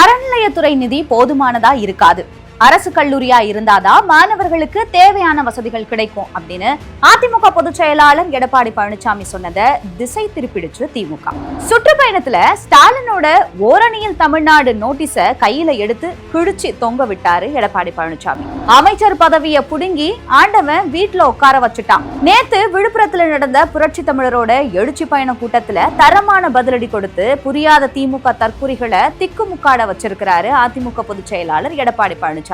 அறநிலையத்துறை நிதி போதுமானதா இருக்காது. அரசு கல்லூரியா இருந்தாதான் மாணவர்களுக்கு தேவையான வசதிகள் கிடைக்கும் அப்படின்னு அதிமுக பொதுச் செயலாளர் எடப்பாடி பழனிசாமி சொன்னதை திசை திருப்பிடுச்சு திமுக. சுற்றுப்பயணத்துல ஸ்டாலினோட ஓரணியில் தமிழ்நாடு நோட்டீஸ கையில எடுத்து கிழிச்சு தொங்க விட்டாரு எடப்பாடி பழனிசாமி. அமைச்சர் பதவியை புடுங்கி ஆண்டவன் வீட்டுல உட்கார வச்சுட்டான். நேத்து விழுப்புரத்துல நடந்த புரட்சி தமிழரோட எழுச்சி பயண கூட்டத்துல தரமான பதிலடி கொடுத்து புரியாத திமுக தற்கூறிகளை திக்குமுக்காட வச்சிருக்கிறாரு அதிமுக பொதுச் செயலாளர் எடப்பாடி பழனிசாமி.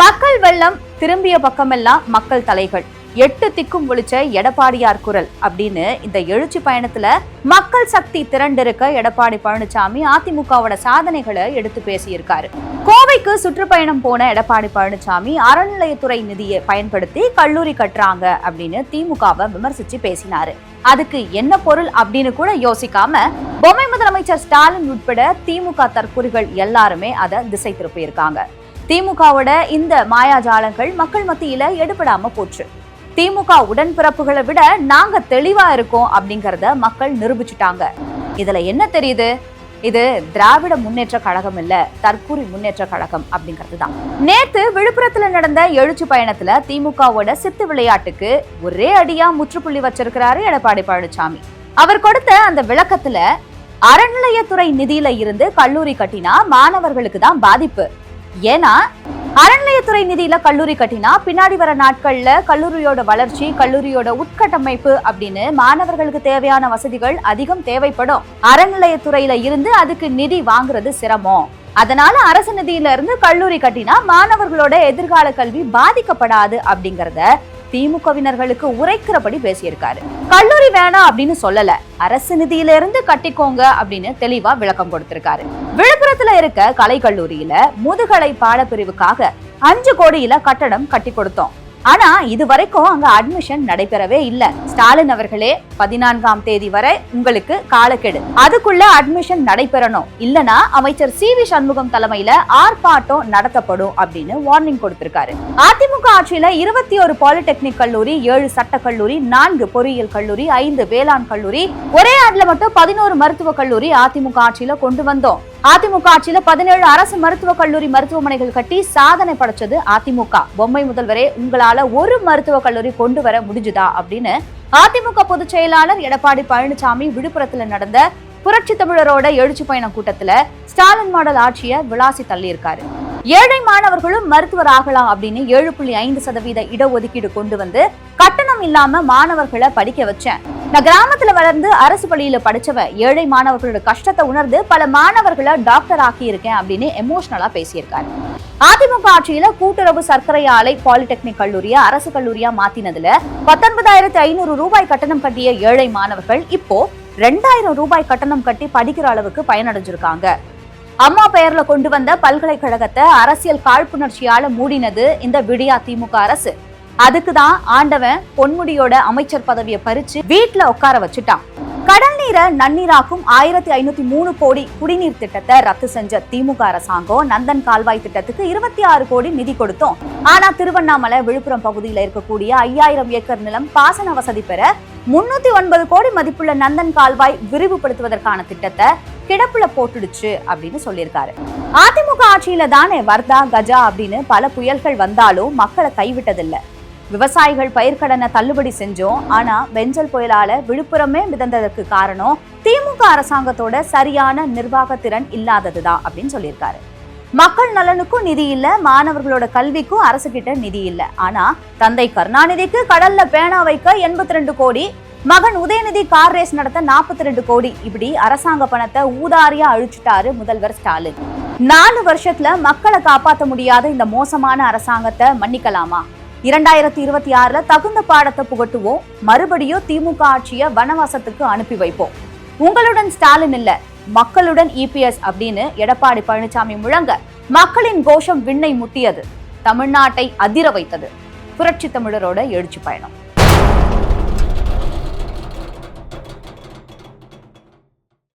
மக்கள் வெள்ளம் திரும்பிய பக்கமெல்லாம் மக்கள் தலைகள். எட்டு திக்கும் ஒழிச்ச எடப்பாடியார் குரல் அப்படின்னு இந்த எழுச்சி பயணத்துல மக்கள் சக்தி திரண்டிருக்க எடப்பாடி பழனிசாமி அதிமுகவோட சாதனைகளை எடுத்து பேசியிருக்காரு. கோவைக்கு சுற்றுப்பயணம் போன எடப்பாடி பழனிசாமி அறநிலையத்துறை நிதியை பயன்படுத்தி கல்லூரி கட்டுறாங்க அப்படின்னு திமுகவை விமர்சிச்சு பேசினாரு. அதுக்கு என்ன பொருள் அப்படின்னு கூட யோசிக்காம பொம்மை முதலமைச்சர் ஸ்டாலின் உட்பட திமுக தற்கூறிகள் எல்லாருமே அதை திசை திருப்பியிருக்காங்க. திமுகவோட இந்த மாயாஜாலங்கள் மக்கள் மத்தியில எடுபடாம போச்சு. திமுக உடன்பிறப்புகளை விட நாங்க தெளிவா இருக்கோம் அப்படிங்கறத மக்கள் நிரூபிச்சுட்டாங்க. இதுல என்ன தெரியுது? இது திராவிட முன்னேற்ற கழகம் இல்ல தற்கூரி முன்னேற்ற கழகம் அப்படிங்கிறது தான். நேத்து விழுப்புரத்துல நடந்த எழுச்சி பயணத்துல திமுகவோட சித்து விளையாட்டுக்கு ஒரே அடியா முற்றுப்புள்ளி வச்சிருக்கிறாரு எடப்பாடி பழனிசாமி. அவர் கொடுத்த அந்த விளக்கத்துல அறநிலையத்துறை நிதியில இருந்து கல்லூரி கட்டினா மாணவர்களுக்கு தான் பாதிப்பு. ஏன்னா அறநிலையத்துறை நிதியில கல்லூரி கட்டினா பின்னாடி வர நாட்கள்ல கல்லூரியோட வளர்ச்சி கல்லூரியோட உட்கட்டமைப்பு அப்படின்னு மாணவர்களுக்கு தேவையான வசதிகள் அதிகம் தேவைப்படும். அறநிலையத்துறையில இருந்து அதுக்கு நிதி வாங்குறது சிரமம். அதனால அரசு நிதியில இருந்து கல்லூரி கட்டினா மாணவர்களோட எதிர்கால கல்வி பாதிக்கப்படாது அப்படிங்கறத திமுகவினர்களுக்கு உரைக்கிறபடி பேசியிருக்காரு. கல்லூரி வேணாம் அப்படின்னு சொல்லல. அரசு நிதியில இருந்து கட்டிக்கோங்க அப்படின்னு தெளிவா விளக்கம் கொடுத்திருக்காரு. விழுப்புரத்துல இருக்க கலைக்கல்லூரியில முதுகலை பாடப்பிரிவுக்காக அஞ்சு கோடியில கட்டடம் கட்டி கொடுத்தோம். ஆனா இது வரைக்கும் அங்க அட்மிஷன் நடைபெறவே இல்ல. ஸ்டாலின் அவர்களே பதினான்காம் தேதி வரை உங்களுக்கு காலக்கெடு. அதுக்குள்ள அட்மிஷன் நடைபெறணும். இல்லனா அமைச்சர் சி வி சண்முகம் தலைமையில ஆர்ப்பாட்டம் நடத்தப்படும் அப்படின்னு வார்னிங் கொடுத்திருக்காரு. அதிமுக ஆட்சியில இருபத்தி ஒரு பாலிடெக்னிக் கல்லூரி ஏழு சட்ட கல்லூரி நான்கு பொறியியல் கல்லூரி ஐந்து வேளாண் கல்லூரி ஒரே ஆண்டுல மட்டும் பதினோரு மருத்துவக் கல்லூரி அதிமுக ஆட்சியில கொண்டு வந்தோம். அதிமுக ஆட்சியில பதினேழு அரசு மருத்துவக் கல்லூரி மருத்துவமனைகள் கட்டி சாதனை படைச்சது அதிமுக. பொம்மை முதல்வரே உங்களால ஒரு மருத்துவக் கல்லூரி கொண்டு வர முடிஞ்சுதா அப்படின்னு அதிமுக பொதுச் செயலாளர் எடப்பாடி பழனிசாமி விழுப்புரத்துல நடந்த புரட்சி தமிழரோட எழுச்சி பயண கூட்டத்துல ஸ்டாலின் மாடல் ஆட்சியை விளாசி தள்ளியிருக்காரு. ஏழை மாணவர்களும் மருத்துவர் ஆகலாம் அப்படின்னு ஏழு புள்ளி ஐந்து சதவீத இடஒதுக்கீடு கொண்டு வந்து கட்டணம் இல்லாம மாணவர்களை படிக்க வச்சேன். நான் கிராமத்துல வளர்ந்து அரசு பள்ளியில படிச்சவன் ஏழை மாணவர்களோட கஷ்டத்தை உணர்ந்து பல மாணவர்களை டாக்டர் ஆக்கி இருக்கேன் அப்படின்னு எமோஷனலா பேசியிருக்காரு. அதிமுக ஆட்சியில கூட்டுறவு சர்க்கரை ஆலை பாலிடெக்னிக் கல்லூரியை அரசு கல்லூரியா மாத்தினதுல பத்தொன்பதாயிரத்தி ஐநூறு ரூபாய் கட்டணம் கட்டிய ஏழை மாணவர்கள் இப்போ ரெண்டாயிரம் ரூபாய் கட்டணம் கட்டி படிக்கிற அளவுக்கு பயனடைஞ்சிருக்காங்க. அம்மா பெயர்ல கொண்டு வந்த பல்கலைக்கழகத்தை அரசியல் காழ்ப்புணர்ச்சியால மூடினது இந்த விடியா திமுக அரசு. அதுக்கு தான் ஆண்டவன் பொன்முடியோட அமைச்சர் பதவியை பறிச்சு வீட்டுல உட்கார வச்சுட்டான். கடல் நீரை நன்னீராக்கும் ஆயிரத்தி ஐநூத்தி மூணு கோடி குடிநீர் திட்டத்தை ரத்து செஞ்ச திமுக அரசாங்கம் நந்தன் கால்வாய் திட்டத்துக்கு இருபத்தி ஆறு கோடி நிதி கொடுத்தோம். ஆனா திருவண்ணாமலை விழுப்புரம் பகுதியில இருக்கக்கூடிய ஐயாயிரம் ஏக்கர் நிலம் பாசன வசதி பெற முன்னூத்தி ஒன்பது கோடி மதிப்புள்ள நந்தன் கால்வாய் விரிவுபடுத்துவதற்கான திட்டத்தை கிடப்புல போட்டுடுச்சு அப்படின்னு சொல்லியிருக்காரு. அதிமுக ஆட்சியில தானே வர்தா கஜா அப்படின்னு பல புயல்கள் வந்தாலும் மக்களை கைவிட்டதில்லை. விவசாயிகள் பயிர்க்கடனை தள்ளுபடி செஞ்சோம். ஆனா வெஞ்சல் புயலால விழுப்புரமே மிதந்ததற்கு காரணம் திமுக அரசாங்கத்தோட சரியான நிர்வாகத்திறன் இல்லாததுதான் அப்படின்னு சொல்லியிருக்காரு. மக்கள் நலனுக்கும் நிதி இல்ல மாணவர்களோட கல்விக்கும் அரசு கிட்ட நிதி இல்ல. ஆனா தந்தை கருணாநிதிக்கு கடல்ல பேனா வைக்க எண்பத்தி ரெண்டு கோடி மகன் உதயநிதி கார் ரேஸ் நடத்த நாற்பத்தி ரெண்டு கோடி. இப்படி அரசாங்க பணத்தை ஊதாரியா அழிச்சிட்டாரு முதல்வர் ஸ்டாலின். நாலு வருஷத்துல மக்களை காப்பாற்ற முடியாத இந்த மோசமான அரசாங்கத்தை மன்னிக்கலாமா? இரண்டாயிரத்தி இருபத்தி ஆறுல தகுந்த பாடத்தை புகட்டுவோம். மறுபடியும் திமுக ஆட்சியை வனவாசத்துக்கு அனுப்பி வைப்போம். உங்களுடன் ஸ்டாலின் இல்ல மக்களுடன் இபிஎஸ் அப்படின்னு எடப்பாடி பழனிசாமி முழங்க மக்களின் கோஷம் விண்ணை முட்டியது. தமிழ்நாட்டை அதிர வைத்தது. புரட்சி தமிழரோட எழுச்சி பயணம்.